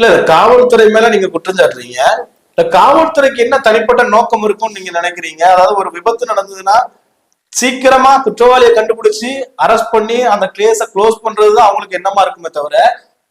இல்ல காவல்துறை மேல நீங்க குற்றம் சாட்டுறீங்க. இந்த காவல்துறைக்கு என்ன தனிப்பட்ட நோக்கம் இருக்கும்னு நீங்க நினைக்கிறீங்க? அதாவது ஒரு விபத்து நடந்ததுன்னா சீக்கிரமா குற்றவாளியை கண்டுபிடிச்சு அரெஸ்ட் பண்ணி அந்த கேஸ க்ளோஸ் பண்றதுதான் அவங்களுக்கு என்னமா இருக்குமே தவிர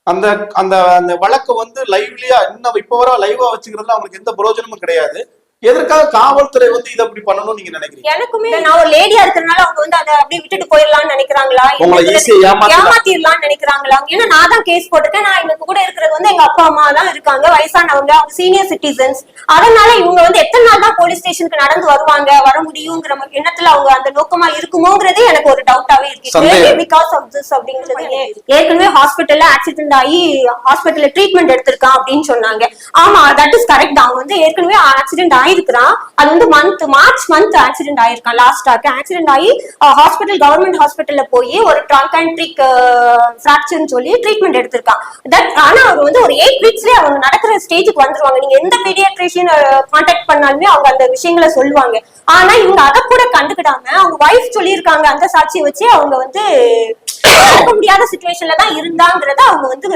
அந்த அந்த அந்த வழக்கை வந்து லைவ்லியா இன்னும் இப்ப வர லைவா வச்சுக்கிறதுல அவங்களுக்கு எந்த பிரயோஜனமும் கிடையாது. எதற்காக காவல்துறை வந்து இதை அப்படி பண்ணணும்னு நீங்க நினைக்கிறீங்க? எனக்குமே நான் ஒரு லேடியா இருக்கறனால அவங்க வந்து அதை அப்படியே விட்டுட்டு போயிடலாம்னு நினைக்கிறாங்களா? உங்களை ஈஸியா ஏமாத்திடலாம்னு நினைக்கிறாங்களா? ஏன்னா நான் தான் கேஸ் போட்டிருக்கேன். நான் எங்க கூட இருக்கிறது வந்து எங்க அப்பா அம்மா தான் இருக்காங்க. வயசானவங்க அவங்க சீனியர் சிட்டிசன்ஸ் அதனால இவங்க வந்து எத்தனை நாள் தான் போலீஸ் ஸ்டேஷனுக்கு நடந்து வருவாங்க வர முடியுங்கிற எண்ணத்துல அவங்க அந்த நோக்கமா இருக்குமோங்கிறதே எனக்கு ஒரு டவுட்டாவே. இருக்கு. பிகாஸ் ஆஃப் திஸ் அப்படிங்கிறது ஏற்கனவே ஹாஸ்பிட்டல்ல ஆக்சிடென்ட் ஆகி ஹாஸ்பிட்டல்ல ட்ரீட்மெண்ட் எடுத்திருக்கான் அப்படின்னு சொன்னாங்க. ஆமா தட் இஸ் கரெக்ட் அவன் வந்து ஏற்கனவே ஆக்சிடென்ட் ஆயிருக்கிறான் அது வந்து மந்த் மார்ச் மந்த் ஆக்சிடென்ட் ஆயிருக்கான் லாஸ்டாக்கு ஆக்சிடென்ட் ஆகி ஹாஸ்பிட்டல் கவர்மெண்ட் ஹாஸ்பிட்டல்ல போய் ஒரு ட்ரங்க் அண்ட் ட்ரிக் ஃபிராக்சர்னு சொல்லி ட்ரீட்மெண்ட் எடுத்திருக்கான் தட் ஆனா அவர் வந்து ஒரு எயிட் வீக்ஸ்லயே அவங்க நடக்கிற ஸ்டேஜுக்கு வந்துருவாங்க. நீங்க எந்த பீடியாட்ரிஷியன் கான்டாக்ட் பண்ணாலுமே அவங்க அந்த விஷயங்களை சொல்லுவாங்க. ஆனா இவங்க அதை கூட கண்டுக்கிடாம அவங்க ஒய்ஃப் சொல்லியிருக்காங்க அந்த சாட்சியை வச்சு அவங்க வந்து முடியாத சுச்சுவேஷன்ல தான் இருந்தாங்கிறத அவங்க வந்து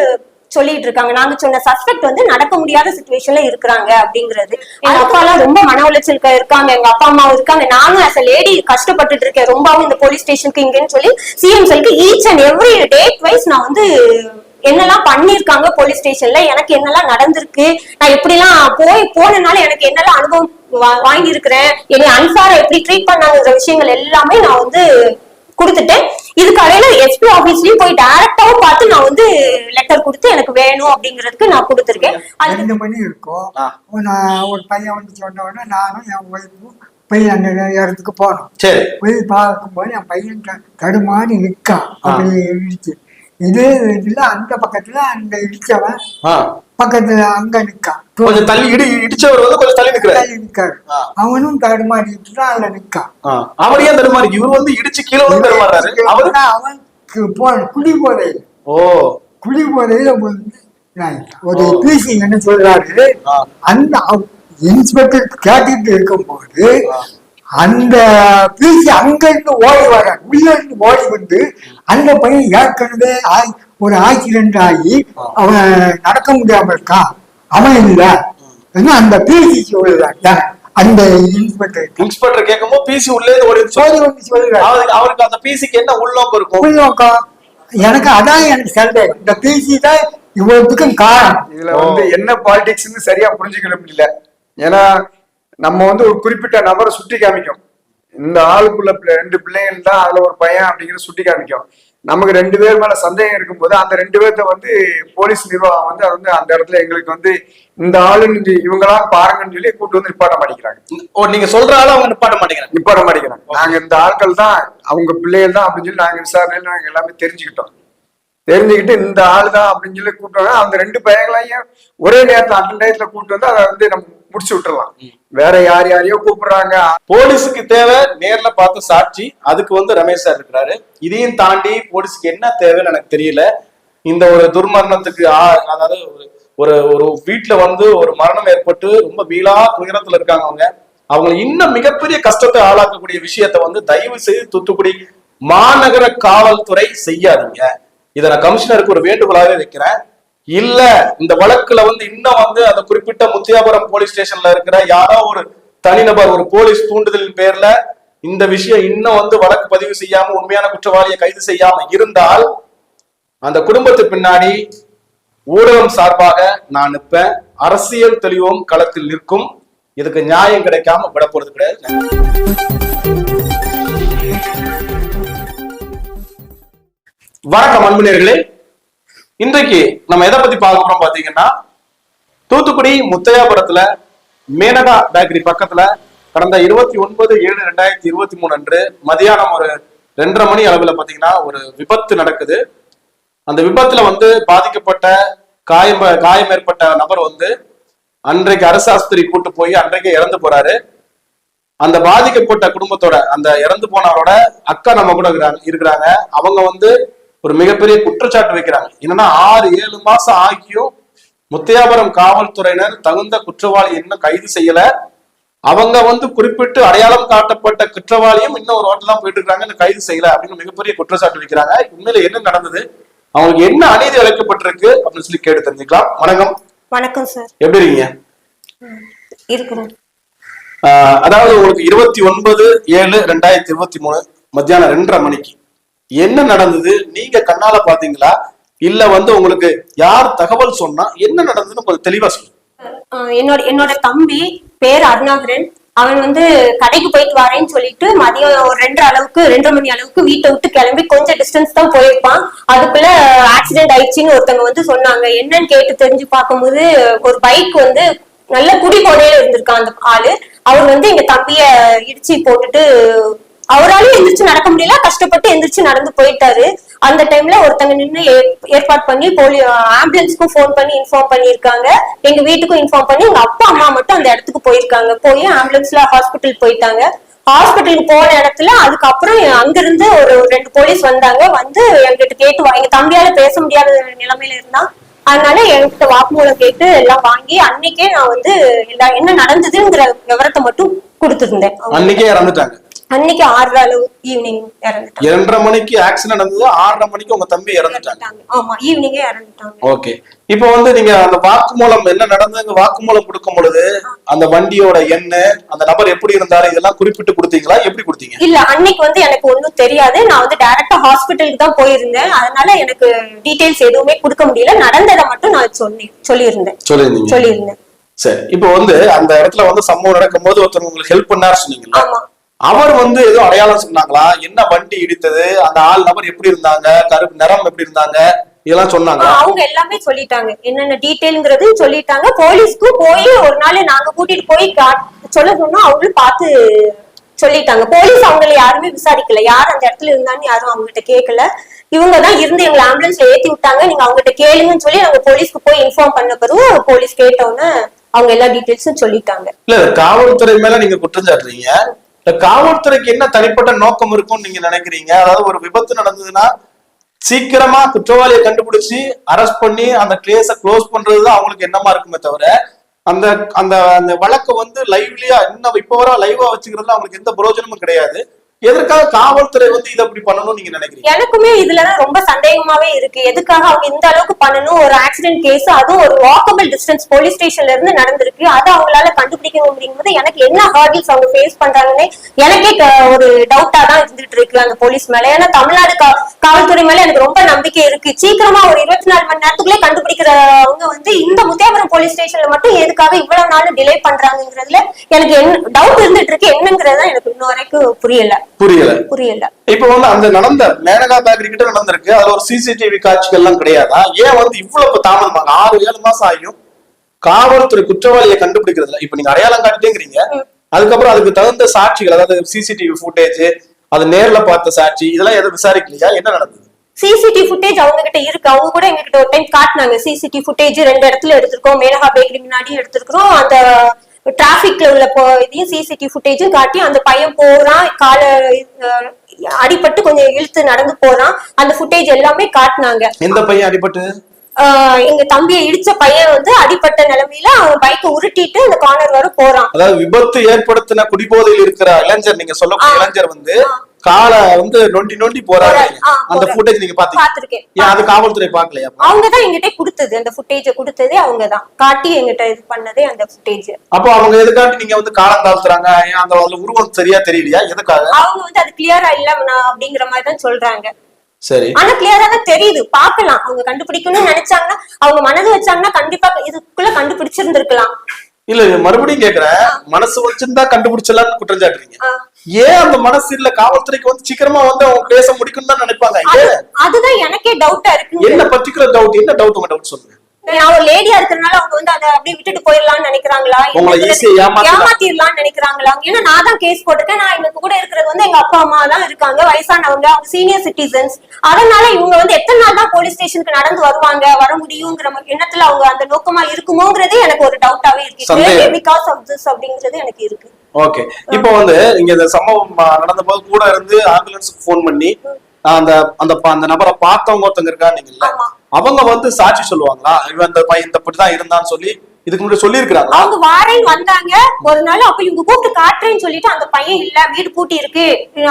சொல்லிட்டு இருக்காங்க நாங்க சொன்ன சஸ்பெக்ட் வந்து நடக்க முடியாத சுச்சுவேஷன்ல இருக்கிறாங்க அப்படிங்கிறது. எங்க அப்பா எல்லாம் ரொம்ப மன உளைச்சலுக்கு இருக்காங்க. எங்க அப்பா அம்மா இருக்காங்க. நானும் ஆஸ் அ லேடி கஷ்டப்பட்டுட்டு இருக்கேன். ரொம்பவும் இந்த போலீஸ் ஸ்டேஷனுக்கு இங்கன்னு சொல்லி CM செல்க்கு each and every date wise நான் வந்து என்னெல்லாம் பண்ணிருக்காங்க போலீஸ் ஸ்டேஷன்ல எனக்கு என்னெல்லாம் நடந்திருக்கு? நான் எப்படிலாம் போய் போனனால எனக்கு என்னெல்லாம் அனுபவம் வா- வாங்கியிருக்கிறேன்? என்னை அன்சார எப்படி ட்ரீட் பண்ணாங்கிற விஷயங்கள் எல்லாமே நான் வந்து கொடுத்துட்டேன் இதுக்கு இடையில எஸ்பி ஆபீஸ்லயும் போய் டைரக்டாவும் பார்த்து நான் வந்து லெட்டர் கொடுத்து எனக்கு வேணும் அப்படிங்கிறதுக்கு நான் கொடுத்துருக்கேன். அது ரெண்டு மணி இருக்கும். நான் ஒரு பையன் வந்து சொன்ன உடனே நானும் என் ஒய்ஃபும் போய் அந்த இடத்துக்கு போனோம். சரி. போய் பார்க்கும்போது என் பையன் தடுமாறி நிற்கான் அப்படி இருந்துச்சு இதே இதுல அந்த பக்கத்துல அந்த இடிச்சவன் பக்கத்துல அங்க நிற்கான் கொஞ்சம் தள்ளி இடி இடிச்சவர் வந்து கொஞ்சம் தள்ளி நிக்கிறாரு. தள்ளி நிற்காரு ஆ. அவனும் தடுமாறிட்டு தான் அதுல நிற்கான் ஆ. அவர் ஏன் தருமாறி இவர் வந்து இடிச்சு கீழே வந்து தருமாறாரு அவரு? அவனுக்கு போ குடி போதையில். ஓ. குடி போதையில வந்து ஒரு பிசி என்ன சொல்றாரு. அந்த இன்ஸ்பெக்டர் கேட்டுட்டு இருக்கும்போது. அந்த பிசி அங்க இருந்து ஓடி வர உள்ள இருந்து ஓடி வந்து அந்த பையன் ஏற்கனவே ஆய்- ஒரு ஆக்சிடென்ட் ஆகி அவன் நடக்க முடியாம இருக்கான் அவன் இல்ல. அந்த பிசி சொல்லுறாங்க அந்த இன்ஸ்பெக்டர் இன்ஸ்பெக்டர் கேட்கும்போது பிசி உள்ளே வந்து சோதி வந்து சொல்லுறாரு. அவருக்கு அந்த பிசிக்கு என்ன உள்நோக்கம் இருக்கும்? உள்நோக்கம். எனக்கு அதான் எனக்கு சந்தேகம் இந்த பிசி தான் இவ்வளவுக்கும் காரணம். இதுல வந்து என்ன பாலிடிக்ஸ்னு சரியா புரிஞ்சுக்க முடியல. ஏன்னா நம்ம வந்து ஒரு குறிப்பிட்ட நபரை சுட்டி காமிக்கும். இந்த ஆளுக்குள்ள ரெண்டு பிள்ளைகள் தான் அதுல ஒரு பையன் அப்படிங்கிற சுட்டி காமிக்கும். நமக்கு ரெண்டு பேர் மேல சந்தேகம் இருக்கும்போது அந்த ரெண்டு பேர்த்த வந்து போலீஸ் நிர்வாகம் வந்து அது வந்து அந்த இடத்துல எங்களுக்கு வந்து இந்த ஆளுன்னு இவங்களாம் பாருங்கன்னு சொல்லி கூட்டு வந்து நிப்பாட்ட மாட்டேங்கிறாங்க. ஓ நீங்க சொல்ற ஆளு அவங்க நிப்பாட்ட மாட்டேங்கிறாங்க. நிப்பாட்ட மாட்டேங்கிறாங்க. நாங்க இந்த ஆட்கள் தான் அவங்க பிள்ளைகள் தான் அப்படின்னு சொல்லி நாங்க விசாரணையில நாங்க எல்லாமே தெரிஞ்சுக்கிட்டோம். தெரிஞ்சுக்கிட்டு இந்த ஆளு தான் அப்படின்னு சொல்லி கூப்பிட்டு அந்த ரெண்டு பையங்களையும் ஒரே நேரத்துல அந்த டயத்துல கூப்பிட்டு வந்து அதை வந்து நம்ம முடிச்சு விட்டுறலாம். வேற யார் யாரையோ கூப்பிடுறாங்க. போலீஸுக்கு தேவை நேர்ல பார்த்து சாட்சி. அதுக்கு வந்து ரமேஷ் சார் இருக்கிறாரு. இதையும் தாண்டி போலீஸுக்கு என்ன தேவைன்னு எனக்கு தெரியல. இந்த ஒரு துர்மரணத்துக்கு அதாவது ஒரு- ஒரு வீட்டுல வந்து ஒரு மரணம் ஏற்பட்டு ரொம்ப வீலா துயரத்துல இருக்காங்க அவங்க. அவங்க இன்னும் மிகப்பெரிய கஷ்டத்தை ஆளாக்கக்கூடிய விஷயத்தை வந்து தயவு செய்து தூத்துக்குடி மாநகர காவல்துறை செய்யாதீங்க. இதை நான் கமிஷனருக்கு ஒரு வேண்டுகோளாவே வைக்கிறேன். இல்ல இந்த வழக்குல வந்து இன்னும் வந்து அந்த குறிப்பிட்ட முத்தியாபுரம் போலீஸ் ஸ்டேஷன்ல இருக்கிற யாரோ ஒரு தனிநபர் ஒரு போலீஸ் தூண்டுதலின் பேர்ல இந்த விஷயம் இன்னும் வந்து வழக்கு பதிவு செய்யாம உண்மையான குற்றவாளியை கைது செய்யாம இருந்தால் அந்த குடும்பத்து பின்னாடி ஊடகம் சார்பாக நான் நிற்பேன். அரசியல் தெளிவும் களத்தில் நிற்கும். இதுக்கு நியாயம் கிடைக்காம விட போறது கிடையாது. வணக்கம் அன்புநேர்களே இன்றைக்கு நம்ம எதை பத்தி பார்க்க போறோம் பாத்தீங்கன்னா தூத்துக்குடி முத்தையாபுரத்துல மேனகா பேக்கரி பக்கத்துல கடந்த இருபத்தி ஒன்பது ஏழு ரெண்டாயிரத்தி இருபத்தி மூணு அன்று மதியானம் ஒரு ரெண்டரை மணி அளவுல பாத்தீங்கன்னா ஒரு விபத்து நடக்குது. அந்த விபத்துல வந்து பாதிக்கப்பட்ட காயம் காயம் ஏற்பட்ட நபர் வந்து அன்றைக்கு அரசு ஆஸ்பத்திரி கூட்டு போய் அன்றைக்கு இறந்து போறாரு. அந்த பாதிக்கப்பட்ட குடும்பத்தோட அந்த இறந்து போனவரோட அக்கா நம்ம கூட இருக்கிறாங்க. அவங்க வந்து ஒரு மிகப்பெரிய குற்றச்சாட்டு வைக்கிறாங்க. என்னன்னா ஆறு ஏழு மாசம் ஆகியும் முத்தியாபுரம் காவல்துறையினர் தகுந்த குற்றவாளி இன்னும் கைது செய்யல. அவங்க வந்து குறிப்பிட்டு அடையாளம் காட்டப்பட்ட குற்றவாளியும் இன்னும் ஒரு ஹோட்டல் தான் போயிட்டு இருக்காங்க கைது செய்யல அப்படின்னு மிகப்பெரிய குற்றச்சாட்டு வைக்கிறாங்க. உண்மையில என்ன நடந்தது? அவங்களுக்கு என்ன அநீதி இழைக்கப்பட்டிருக்கு அப்படின்னு சொல்லி கேட்டு தெரிஞ்சுக்கலாம். வணக்கம். வணக்கம் சார். எப்படி இருக்கீங்க? அதாவது உங்களுக்கு இருபத்தி ஒன்பது ஏழு ரெண்டாயிரத்தி இருபத்தி மூணு மத்தியானம் ரெண்டரை மணிக்கு. என்ன நடந்தது? நீங்க கண்ணால பாத்தீங்களா இல்ல வந்து உங்களுக்கு யார் தகவல் சொன்னா என்ன நடந்ததுன்னு கொஞ்சம் தெளிவா சொல்லுங்க என்னோட என்னோட தம்பி பேர் அருணாகரன். அவன் வந்து கடைக்கு போயிட்டு வரேன்னு சொல்லிட்டு மதியம் ஒரு ரெண்டு அளவுக்கு ரெண்டரை மணி அளவுக்கு வீட்டை விட்டு கிளம்பி கொஞ்சம் டிஸ்டன்ஸ் தான் போயிருப்பான். அதுக்குள்ள ஆக்சிடென்ட் ஆயிடுச்சுன்னு ஒருத்தவங்க வந்து சொன்னாங்க. என்னன்னு கேட்டு தெரிஞ்சு பார்க்கும்போது ஒரு பைக் வந்து நல்ல குடி போதையில இருந்திருக்கான் அந்த ஆளு. அவர் வந்து எங்க தம்பிய இடிச்சு போட்டுட்டு அவராலையும் எந்திரிச்சு நடக்க முடியல. கஷ்டப்பட்டு எந்திரிச்சு நடந்து போயிட்டாரு. அந்த டைம்ல ஒருத்தங்க நின்னு ஏ- ஏற்பாடு பண்ணி போலி ஆம்புலன்ஸ்க்கும் ஃபோன் பண்ணி இன்ஃபார்ம் பண்ணியிருக்காங்க. எங்க வீட்டுக்கும் இன்ஃபார்ம் பண்ணி எங்க அப்பா அம்மா மட்டும் அந்த இடத்துக்கு போயிருக்காங்க. போய் ஆம்புலன்ஸ்ல ஹாஸ்பிட்டல் போயிட்டாங்க. ஹாஸ்பிட்டலுக்கு போன இடத்துல அதுக்கப்புறம் அங்கிருந்து ஒரு ரெண்டு போலீஸ் வந்தாங்க. வந்து என்கிட்ட கேட்டு வா- எங்க தம்பியால பேச முடியாத நிலைமையில இருந்தான் அதனால என்கிட்ட வாக்குமூலம் கேட்டு எல்லாம் வாங்கி அன்னைக்கே நான் வந்து என்ன நடந்ததுங்கிற விவரத்தை மட்டும் கொடுத்துருந்தேன். அன்னைக்கே இறந்துட்டாங்க. அன்னைக்கு ஆறரை அளவு ஈவினிங் இறந்துட்டாங்க. இரண்டரை மணிக்கு ஆக்சிடென்ட் நடந்தது. ஆறரை மணிக்கு உங்க தம்பி இறந்துட்டாங்க. ஆமா ஈவினிங்கே இறந்துட்டாங்க. ஓகே இப்போ வந்து நீங்க அந்த வாக்குமூலம் என்ன நடந்ததுங்க? வாக்குமூலம் கொடுக்கும் பொழுது அந்த வண்டியோட எண்ண அந்த நபர் எப்படி இருந்தாரு? இதெல்லாம் குறிப்பிட்டு கொடுத்தீங்களா? எப்படி கொடுத்தீங்க? இல்ல அன்னைக்கு வந்து எனக்கு ஒண்ணும் தெரியாது. நான் வந்து டைரக்டா ஹாஸ்பிட்டலுக்கு தான் போயிருந்தேன். அதனால எனக்கு டீடைல்ஸ் எதுவுமே கொடுக்க முடியல. நடந்ததை மட்டும் நான் சொல்லி சொல்லியிருந்தேன். சொல்லியிருந்தீங்க. சொல்லியிருந்தேன். சரி. இப்போ வந்து அந்த இடத்துல வந்து சம்பவம் நடக்கும்போது ஒருத்தர் உங்களுக்கு ஹெல்ப் பண்ணாரு சொன்னீங்களா ஆமா. அவர் வந்து ஏதோ அடையாளம் சொன்னாங்களா? என்ன வண்டி இடித்தது? அந்த ஆள் நபர் எப்படி இருந்தாங்க? கருப்பு நிறம் எப்படி இருந்தாங்க? இதெல்லாம் சொன்னாங்க. அவங்க எல்லாமே சொல்லிட்டாங்க. என்னென்ன டீடைல்ங்கிறது சொல்லிட்டாங்க. போலீஸ்க்கும் போய் ஒரு நாள் நாங்க கூட்டிட்டு போய் சொல்ல சொன்னோம் அவங்களும் பார்த்து சொல்லிட்டாங்க. போலீஸ் அவங்கள யாருமே விசாரிக்கல. யார் அந்த இடத்துல இருந்தான்னு யாரும் அவங்ககிட்ட கேட்கல இவங்க தான் இருந்து எங்களை ஆம்புலன்ஸ்ல ஏத்தி விட்டாங்க. நீங்க அவங்ககிட்ட கேளுங்கன்னு சொல்லி நாங்க போலீஸ்க்கு போய் இன்ஃபார்ம் பண்ண பிறகு போலீஸ் கேட்டோன்னே அவங்க எல்லா டீடைல்ஸும் சொல்லிட்டாங்க. இல்ல காவல்துறை மேல நீங்க குற்றம் சாட்டுறீங்க இந்த காவல்துறைக்கு என்ன தனிப்பட்ட நோக்கம் இருக்கும்னு நீங்க நினைக்கிறீங்க? அதாவது ஒரு விபத்து நடந்ததுன்னா சீக்கிரமா குற்றவாளியை கண்டுபிடிச்சு அரெஸ்ட் பண்ணி அந்த கேஸ க்ளோஸ் பண்றதுதான் அவங்களுக்கு என்னமா இருக்குமே தவிர அந்த அந்த அந்த வழக்கை வந்து லைவ்லியா இன்னும் இப்ப வர லைவா வச்சுக்கிறதுல அவங்களுக்கு எந்த பிரயோஜனமும் கிடையாது. எதற்காக காவல்துறை வந்து இதை அப்படி பண்ணணும்னு நீங்க நினைக்கிறீங்க? எனக்குமே இதுலதான் ரொம்ப சந்தேகமாவே இருக்கு. எதுக்காக அவங்க இந்த அளவுக்கு பண்ணணும்? ஒரு ஆக்சிடென்ட் கேஸ் அதுவும் ஒரு வாக்கபிள் டிஸ்டன்ஸ் போலீஸ் ஸ்டேஷன்ல இருந்து நடந்திருக்கு. அதை அவங்களால கண்டுபிடிக்க முடியும்போது எனக்கு என்ன ஹார்டில்ஸ் அவங்க ஃபேஸ் பண்றாங்கன்னு எனக்கே ஒரு டவுட்டா தான் இருந்துட்டு இருக்கு அந்த போலீஸ் மேல. ஏன்னா தமிழ்நாடு காவல்துறை மேல எனக்கு ரொம்ப நம்பிக்கை இருக்கு. சீக்கிரமா ஒரு இருபத்தி நாலு மணி நேரத்துக்குள்ளே கண்டுபிடிக்கிறவங்க வந்து இந்த முத்தியாபுரம் போலீஸ் ஸ்டேஷன்ல மட்டும் எதுக்காக இவ்வளவு நாள் டிலே பண்றாங்கிறதுல எனக்கு என்ன டவுட் இருந்துட்டு இருக்கு. என்னங்கிறத எனக்கு இன்ன வரைக்கும் புரியல. புரியல. புரியல. இப்ப வந்து அந்த நடந்த மேனகா பேக்கரி கிட்ட நடந்திருக்கு. அதுல ஒரு சிசிடிவி காட்சிகள் எல்லாம் கிடையாதா? ஏன் வந்து இவ்வளவு தாமதமாக ஆறு ஏழு மாசம் ஆகியும் காவல்துறை குற்றவாளியை கண்டுபிடிக்கிறதுல இப்ப நீங்க அடையாளம் காட்டிட்டேங்கிறீங்க. அதுக்கப்புறம் அதுக்கு தகுந்த சாட்சிகள் அதாவது சிசிடிவி ஃபுட்டேஜ் அது நேர்ல பார்த்த சாட்சி இதெல்லாம் எதுவும் விசாரிக்கலையா? என்ன நடந்தது? சிசிடிவி ஃபுட்டேஜ் அவங்க கிட்ட இருக்கு. அவங்க கூட எங்ககிட்ட ஒரு டைம் காட்டினாங்க. சிசிடிவி ஃபுட்டேஜ் ரெண்டு இடத்துல எடுத்திருக்கோம். மேனகா பேக்கரி முன்னாடி எடுத்திருக்கிறோம். அந்த டிராபிக்ல உள்ள இதையும் சிசிடிவி ஃபுட்டேஜும் காட்டி அந்த பையன் போறான் கால அடிபட்டு கொஞ்சம் இழுத்து நடந்து போறான். அந்த ஃபுட்டேஜ் எல்லாமே காட்டினாங்க. எந்த பையன் அடிபட்டு? எங்க தம்பியை இடிச்ச பையன் வந்து அடிபட்ட நிலைமையில அவன் பைக்கை உருட்டிட்டு அந்த கார்னர் வர போறான். அதாவது விபத்து ஏற்படுத்தின குடிபோதையில் இருக்கிற இளைஞர் நீங்க சொல்லக்கூடிய இளைஞர் வந்து காலை வந்து நொண்டி நொண்டி போறாரு. அந்த. ஃபுட்டேஜ் நீங்க பாத்தீங்க. ஏன் அது காவல்துறை பாக்கலையா அவங்கதான் எங்கிட்ட கொடுத்தது. அந்த ஃபுட்டேஜை கொடுத்ததே அவங்கதான். காட்டி எங்கிட்ட இது பண்ணதே அந்த ஃபுட்டேஜ் அப்போ அவங்க எதுக்காண்டி நீங்க வந்து காலம் தாழ்த்துறாங்க? ஏன் அந்த அதுல உருவம் சரியா தெரியலையா? எதுக்காக? அவங்க வந்து அது கிளியரா இல்ல அப்படிங்கிற மாதிரி தான் சொல்றாங்க. சரி. ஆனா கிளியரா தான் தெரியுது. பாக்கலாம் அவங்க கண்டுபிடிக்கணும்னு நினைச்சாங்கன்னா அவங்க மனது வச்சாங்கன்னா கண்டிப்பா இதுக்குள்ள கண்டுபிடிச்சிருந்திருக்கலாம். இல்ல மறுபடியும் கேக்குறேன். மனசு வச்சிருந்தா கண்டுபிடிச்சலாம்னு குற்றம் சாட்டுறீங்க. ஆ. ஏன் அந்த மனசு இல்ல காவல்துறைக்கு வந்து சீக்கிரமா வந்து அவங்க பேச முடிக்கும்னு தான் நினைப்பாங்க? அதுதான் எனக்கே டவுட்டா இருக்கு. என்ன பர்டிகுலர் டவுட் என்ன டவுட் உங்க டவுட் சொல்லுங்க? நான் ஒரு லேடியா இருக்கறனால அவங்க வந்து அதை அப்படியே விட்டுட்டு போயிடலாம்னு நினைக்கிறாங்களா. ஏமாத்திடலாம்னு நினைக்கிறாங்களா? ஏன்னா நான் தான் கேஸ் போட்டிருக்கேன். நான் எனக்கு கூட இருக்கிறது வந்து எங்க அப்பா அம்மா தான் இருக்காங்க. வயசானவங்க அவங்க சீனியர் சிட்டிசன்ஸ் அதனால இவங்க வந்து எத்தனை நாள் தான் போலீஸ் ஸ்டேஷனுக்கு நடந்து வருவாங்க? வர முடியுங்கிற எண்ணத்துல அவங்க அந்த நோக்கமா இருக்குமோங்கிறதே எனக்கு ஒரு டவுட்டாவே இருக்கு. பிகாஸ் ஆஃப் திஸ் அப்படிங்கிறது எனக்கு இருக்கு. ஓகே இப்போ வந்து இங்க இந்த சம்பவம் நடந்த போது கூட இருந்து ஆம்புலன்ஸுக்கு ஃபோன் பண்ணி அந்த அந்த அந்த நபரை பார்த்தவங்க ஒருத்தங்க இருக்கான்னீங்கல்ல ஆமா. அவங்க வந்து சாட்சி சொல்லுவாங்களா இவன் இந்த பையன் இந்த தான் இருந்தான்னு சொல்லி இதுக்கு முன்னாடி சொல்லியிருக்கிறாங்க அவங்க வாரேன்னு வந்தாங்க. ஒரு நாள் அப்ப இவங்க கூப்பிட்டு காட்டுறேன்னு சொல்லிட்டு அந்த பையன் இல்ல வீடு பூட்டி இருக்கு.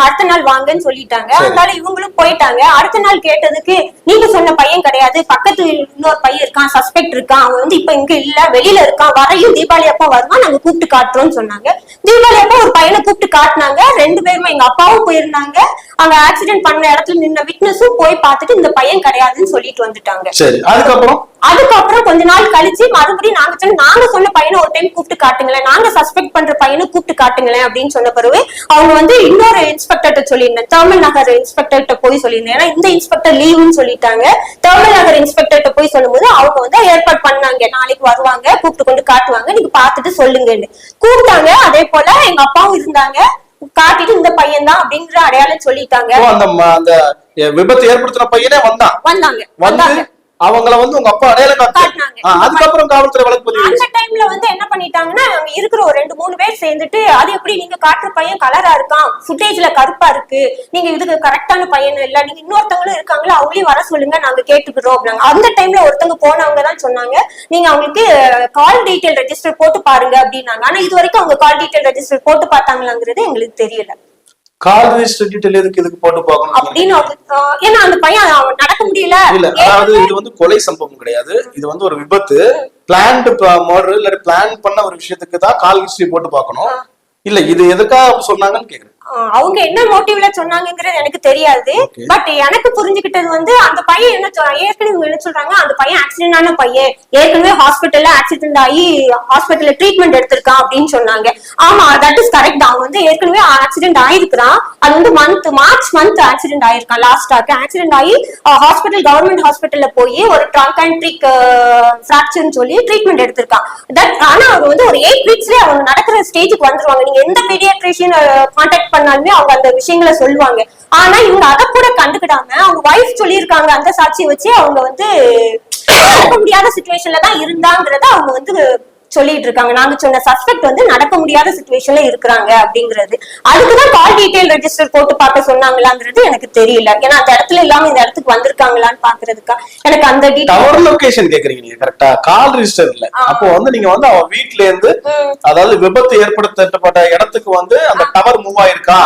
அடுத்த நாள் வாங்கன்னு சொல்லிட்டாங்க. அதனால இவங்களும் போயிட்டாங்க. அடுத்த நாள் கேட்டதுக்கு நீங்க சொன்ன பையன் கிடையாது. பக்கத்து இன்னொரு பையன் இருக்கான் சஸ்பெக்ட் இருக்கான். அவன் வந்து இப்ப இங்க இல்ல வெளியில இருக்கான். வரையும் தீபாவளி அப்பா வருவான். நாங்க கூப்பிட்டு காட்டுறோம்னு சொன்னாங்க. தீபாவளி அப்பா ஒரு பையனை கூப்பிட்டு காட்டுனாங்க. ரெண்டு பேருமே எங்க அப்பாவும் போயிருந்தாங்க. அங்க ஆக்சிடென்ட் பண்ண இடத்துல நின்ன விட்னஸும் போய் பார்த்துட்டு இந்த பையன் கிடையாதுன்னு சொல்லிட்டு வந்துட்டாங்க. சரி அதுக்கப்புறம்? அதுக்கப்புறம் கொஞ்ச நாள் கழிச்சு மறுபடியும் நாங்க சொன்ன நாங்க சொன்ன பையனை ஒரு டைம் கூப்பிட்டு காட்டுங்களேன். நாங்க சஸ்பெக்ட் பண்ற பையனை கூப்பிட்டு காட்டுங்களேன் அப்படின்னு சொன்ன பிறகு அவங்க வந்து இன்னொரு இன்ஸ்பெக்டர்கிட்ட சொல்லியிருந்தேன். தேர்மல் நகர் இன்ஸ்பெக்டர்கிட்ட போய் சொல்லியிருந்தேன். ஏன்னா இந்த இன்ஸ்பெக்டர் லீவுன்னு சொல்லிட்டாங்க. தேர்மல் நகர் இன்ஸ்பெக்டர்கிட்ட போய் சொல்லும்போது அவங்க வந்து ஏற்பாடு பண்ணாங்க. நாளைக்கு வருவாங்க. கூப்பிட்டு கொண்டு காட்டுவாங்க. நீங்க பார்த்துட்டு சொல்லுங்கன்னு. கூப்பிட்டாங்க. அதே போல எங்க அப்பாவும் இருந்தாங்க. காட்டிட்டு இந்த பையன் தான் அப்படிங்கிற அடையாளம் சொல்லிட்டாங்க அந்த விபத்து ஏற்படுத்தின பையனே வந்தான். வந்தாங்க. வந்து வந்தாங்க. அவங்கள வந்து உங்க அப்பா அடையாளம் காட்டு காட்டுனாங்க. அதுக்கப்புறம் காவல்துறை வழக்கு பதிவு அந்த டைம்ல வந்து என்ன பண்ணிட்டாங்கன்னா அங்க இருக்கிற ஒரு ரெண்டு மூணு பேர் சேர்ந்துட்டு அது எப்படி நீங்க காட்டுற பையன் கலரா இருக்கான்? ஃபுட்டேஜ்ல கருப்பா இருக்கு. நீங்க இதுக்கு கரெக்டான பையன் இல்ல. நீங்க இன்னொருத்தவங்களும் இருக்காங்களா? அவங்களையும் வர சொல்லுங்க. நாங்க கேட்டுக்கிறோம். அப்படின்னாங்க. அந்த டைம்ல ஒருத்தவங்க போனவங்க தான் சொன்னாங்க. நீங்க அவங்களுக்கு கால் டீடைல் ரெஜிஸ்டர் போட்டு பாருங்க. அப்படின்னாங்க. ஆனா இது வரைக்கும் அவங்க கால் டீடைல் ரெஜிஸ்டர் போட்டு பார்த்தாங்களாங்கிறது எங்களுக்கு தெரியல. கால் ரெஜிஸ்டர் டீட்டெயில் எதுக்கு இதுக்கு போட்டு பார்க்கணும் அப்படின்னு ஏன்னா அந்த பையன் நடக்க முடியல. இல்ல அதாவது இது வந்து கொலை சம்பவம் கிடையாது. இது வந்து ஒரு விபத்து. பிளான்டு மர்டர் இல்ல பிளான் பண்ண ஒரு விஷயத்துக்கு தான் கால் ஹிஸ்டரி போட்டு பார்க்கணும். இல்ல இது எதுக்காக சொன்னாங்கன்னு கேக்குறேன். அவங்க என்ன மோட்டிவ்ல சொன்னாங்கங்கிறது எனக்கு தெரியாது. பட் எனக்கு புரிஞ்சுக்கிட்டது வந்து அந்த பையன் என்ன ஏற்கனவே என்ன சொல்றாங்க அந்த பையன் ஆக்சிடென்ட் ஆன பையன். ஏற்கனவே ஹாஸ்பிட்டல்ல ஆக்சிடென்ட் ஆகி ஹாஸ்பிட்டல்ல ட்ரீட்மெண்ட் எடுத்திருக்கான் அப்படின்னு சொன்னாங்க. ஆமா தட் இஸ் கரெக்ட் அவன் வந்து ஏற்கனவே ஆக்சிடென்ட் ஆயிருக்கிறான். அது வந்து மந்த் மார்ச் மந்த் ஆக்சிடென்ட் ஆயிருக்கான் லாஸ்டாக்கு ஆக்சிடென்ட் ஆகி ஹாஸ்பிட்டல் கவர்மெண்ட் ஹாஸ்பிட்டல்ல போய் ஒரு ட்ரங்க் அண்ட் ட்ரிக் ஃபிராக்சர்னு சொல்லி ட்ரீட்மெண்ட் எடுத்திருக்கான். தட் ஆனா அவர் வந்து ஒரு எயிட் வீக்ஸ்ல அவங்க நடக்கிற ஸ்டேஜுக்கு வந்துருவாங்க. நீங்க எந்த பீடியாட்ரிஷியன் கான்டாக்ட் பண்ணாலுமே அவங்க அந்த விஷயங்களை சொல்லுவாங்க. ஆனா இவங்க அதை கூட கண்டுக்கிடாம அவங்க வைஃப் சொல்லியிருக்காங்க அந்த சாட்சியை வச்சு அவங்க வந்து முடியாத சுச்சுவேஷன்ல தான் இருந்தாங்கிறத அவங்க வந்து சொல்லிட்டு இருக்காங்க. நாங்க சொன்ன சஸ்பெக்ட் வந்து நடக்க முடியாத சுச்சுவேஷன்ல இருக்கிறாங்க அப்படிங்கிறது. அதுக்குதான் கால் டீடைல் ரெஜிஸ்டர் போட்டு பார்க்க சொன்னாங்களாங்கிறது எனக்கு தெரியல. ஏன்னா அந்த இடத்துல இல்லாம இந்த இடத்துக்கு வந்திருக்காங்களான்னு பாக்குறதுக்கா எனக்கு அந்த டவர் லொகேஷன் கேக்குறீங்க நீங்க கரெக்டா கால் ரெஜிஸ்டர் இல்ல. அப்போ வந்து நீங்க வந்து அவ வீட்ல இருந்து அதாவது விபத்து ஏற்படுத்தப்பட்ட இடத்துக்கு வந்து அந்த டவர் மூவ் ஆயிருக்கா?